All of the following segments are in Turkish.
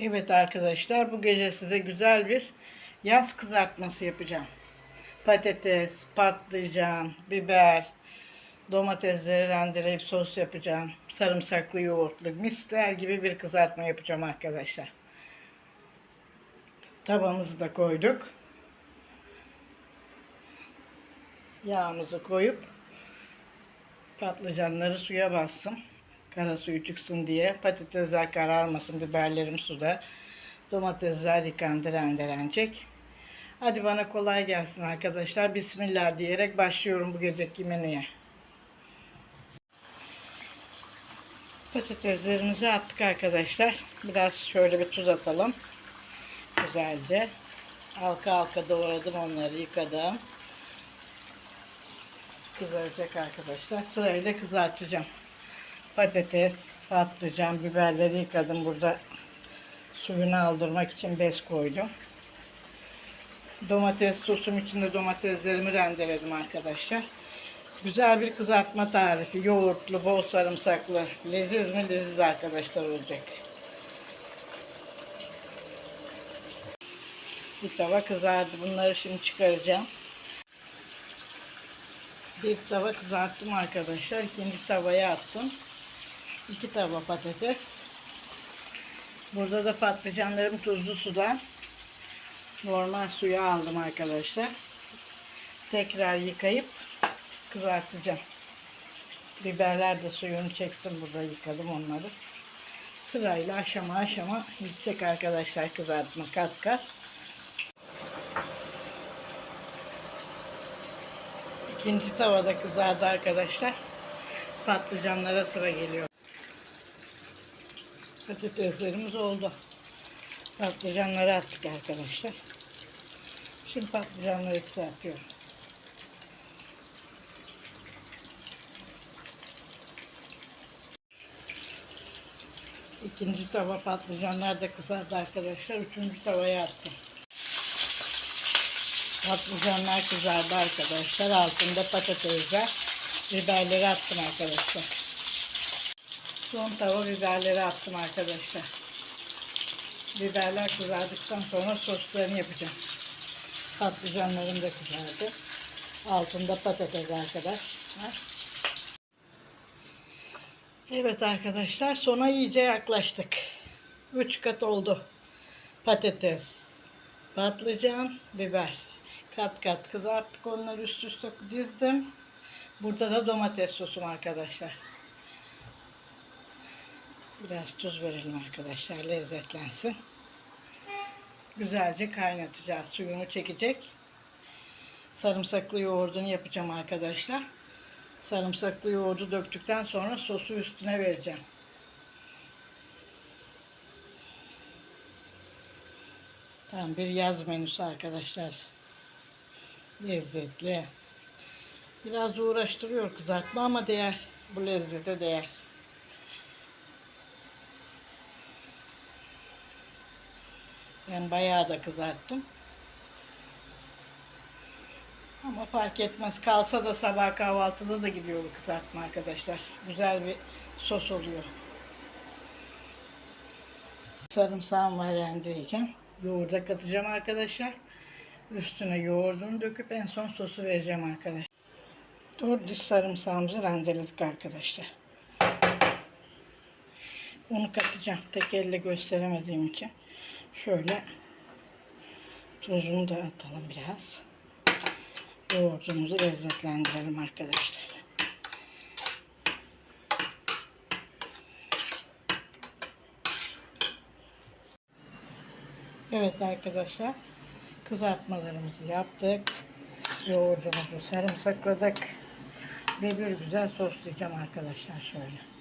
Evet arkadaşlar bu gece size güzel bir yaz kızartması yapacağım. Patates, patlıcan, biber, domatesleri rendeleyip sos yapacağım. Sarımsaklı yoğurtlu mister gibi bir kızartma yapacağım arkadaşlar. Tavamızı da koyduk. Yağımızı koyup patlıcanları suya bastım. Kara suyu çıksın diye. Patatesler kararmasın. Biberlerim suda. Domatesler yıkandı rendelenecek. Hadi bana kolay gelsin arkadaşlar. Bismillah diyerek başlıyorum bu geceki menüye. Patateslerimizi attık arkadaşlar. Biraz şöyle bir tuz atalım. Güzelce. Halka halka doğradım onları yıkadım. Kızaracak arkadaşlar. Sırayla kızartacağım. Patates, patlıcan, biberleri yıkadım. Burada suyunu aldırmak için bez koydum. Domates sosum içinde domateslerimi rendeledim arkadaşlar. Güzel bir kızartma tarifi. Yoğurtlu, bol sarımsaklı. Leziz mi leziz arkadaşlar olacak. Bir tava kızardı. Bunları şimdi çıkaracağım. Bir tava kızarttım arkadaşlar. İkinci tavaya attım. İki tava patates. Burada da patlıcanlarım tuzlu sudan normal suya aldım arkadaşlar. Tekrar yıkayıp kızartacağım. Biberler de suyunu çeksin burada yıkadım onları. Sırayla aşama aşama gidecek arkadaşlar kızartma kat kat. İkinci tavada kızardı arkadaşlar. Patlıcanlara sıra geliyor. Patateslerimiz oldu. Patlıcanları attık arkadaşlar. Şimdi patlıcanları kızartıyorum. İkinci tava patlıcanlar da kızardı arkadaşlar. Üçüncü tavaya attım. Patlıcanlar kızardı arkadaşlar. Altında patatesler. Biberleri attım arkadaşlar. Son tava biberleri attım arkadaşlar. Biberler kızardıktan sonra soslarını yapacağım. Patlıcanlarım da kızardı. Altında patates arkadaşlar. Evet arkadaşlar sona iyice yaklaştık. 3 kat oldu. Patates, patlıcan, biber. Kat kat kızarttık onları üst üste dizdim. Burada da domates sosum arkadaşlar. Biraz tuz verelim arkadaşlar lezzetlensin. Güzelce kaynatacağız. Suyunu çekecek. Sarımsaklı yoğurdunu yapacağım arkadaşlar. Sarımsaklı yoğurdu döktükten sonra sosu üstüne vereceğim. Tam bir yaz menüsü arkadaşlar. Lezzetli. Biraz uğraştırıyor kızartma ama değer. Bu lezzete değer. Ben bayağı da kızarttım. Ama fark etmez. Kalsa da sabah kahvaltıda da gidiyor bu kızartma arkadaşlar. Güzel bir sos oluyor. Sarımsağım var rendeleyeceğim. Yoğurda katacağım arkadaşlar. Üstüne yoğurdunu döküp en son sosu vereceğim arkadaşlar. Dört diş sarımsağımızı rendeledik arkadaşlar. Onu katacağım. Tek elle gösteremediğim için. Şöyle tuzunu da atalım biraz. Yoğurdumuzu lezzetlendirelim arkadaşlar. Evet arkadaşlar kızartmalarımızı yaptık. Yoğurdumuzu sarımsakladık. Ve bir güzel soslayacağım arkadaşlar şöyle.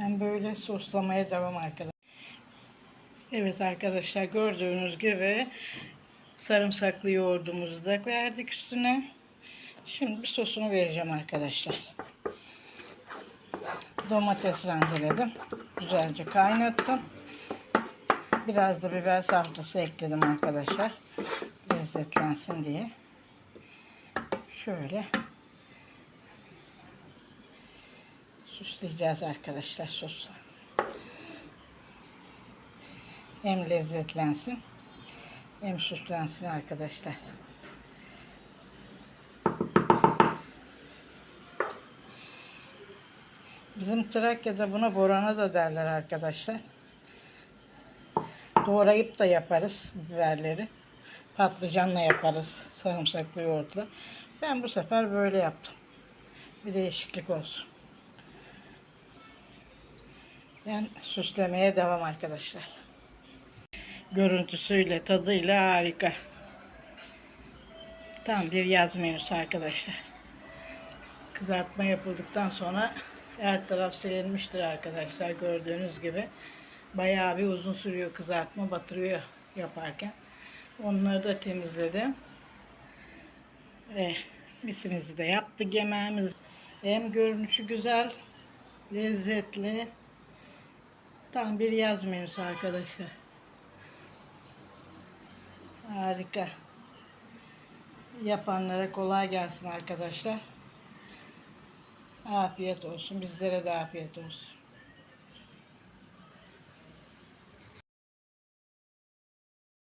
Ben böyle soslamaya devam arkadaşlar. Evet arkadaşlar gördüğünüz gibi sarımsaklı yoğurdumuzu da verdik üstüne. Şimdi bir sosunu vereceğim arkadaşlar. Domates rendeledim. Güzelce kaynattım. Biraz da biber salçası ekledim arkadaşlar. Lezzetlensin diye. Şöyle süsleyeceğiz arkadaşlar sosla. Hem lezzetlensin hem süslensin arkadaşlar. Bizim Trakya'da buna borana da derler arkadaşlar. Doğrayıp da yaparız biberleri. Patlıcanla yaparız. Sarımsaklı yoğurtla. Ben bu sefer böyle yaptım. Bir değişiklik olsun. Ben süslemeye devam arkadaşlar. Görüntüsüyle, tadıyla harika. Tam bir yaz menüsü arkadaşlar. Kızartma yapıldıktan sonra her taraf silinmiştir arkadaşlar gördüğünüz gibi. Bayağı bir uzun sürüyor kızartma batırıyor yaparken. Onları da temizledim. Ve misimizi de yaptık yemeğimiz. Hem görünüşü güzel, lezzetli. Tam bir yaz menüsü arkadaşlar. Harika. Yapanlara kolay gelsin arkadaşlar. Afiyet olsun. Bizlere de afiyet olsun.